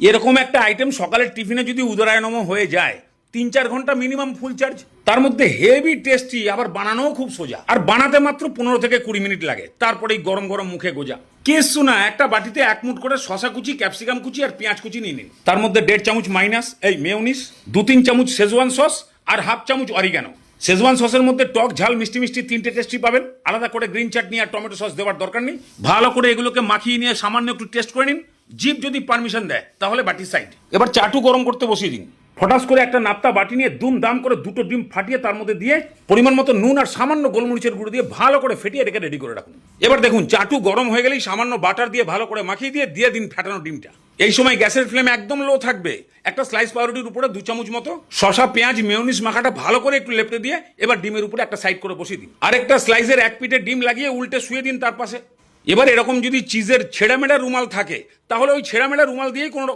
এরকম একটা আইটেম সকালের টিফিনে যদি উদরায়নম হয়ে যায় তিন চার ঘণ্টা মিনিমাম ফুল চার্জ তার মধ্যে হেভি টেস্টি আবার বানানোও খুব সোজা। আর বানাতে মাত্র পনেরো থেকে কুড়ি মিনিট লাগে, তারপরেই গরম গরম মুখে গোজা। কেসু না একটা বাটিতে এক মুঠ করে শশা কুচি ক্যাপসিকাম কুচি আর পেঁয়াজ কুচি নিয়ে নিন। তার মধ্যে দেড় চামচ মাইনাস এই মেয়নিস দু তিন চামচ শেজওয়ান সস আর হাফ চামচ অরিগানো শেজওয়ান সসের মধ্যে টক ঝাল, মিষ্টি মিষ্টি তিনটে টেস্টি পাবেন। আলাদা করে গ্রিন চাটনি আর টমেটো সস দেওয়ার দরকার নেই। ভালো করে এগুলোকে মাখিয়ে নিয়ে সামান্য একটু টেস্ট করে নিন। জিপ যদি পারমিশন দেয় তাহলে বাটি সাইড এবার চাটু গরম করতে বসিয়ে দিন। ফটাস করে একটা নাপ্তা বাটি নিয়ে দুম দাম করে দুটো ডিম ফাটিয়ে তার মধ্যে দিয়ে পরিমাণ মতো নুন আর সামান্য গোলমরিচের গুঁড়ো দিয়ে ভালো করে ফেটিয়ে রেখে রেডি করে রাখুন। এবার দেখুন চাটু গরম হয়ে গেলেই সামান্য বাটার দিয়ে ভালো করে মাখিয়ে দিয়ে দিয়ে দিন ফাটানো ডিমটা। এই সময় গ্যাসের ফ্লেম একদম লো থাকবে। একটা স্লাইস পাউরুটির উপরে দু চামচ মতো শশা পেঁয়াজ মেয়নিস মাখাটা ভালো করে একটু লেপটে দিয়ে এবার ডিমের উপরে একটা সাইড করে বসিয়ে দিন। আরেকটা স্লাইসের এক পিঠে ডিম লাগিয়ে উল্টে শুয়ে দিন তার পাশে। এবার এরকম যদি চিজের ছেঁড়ামেড়া রুমাল থাকে তাহলে ওই ছেঁড়ামেড়া রুমাল দিয়েই কোনো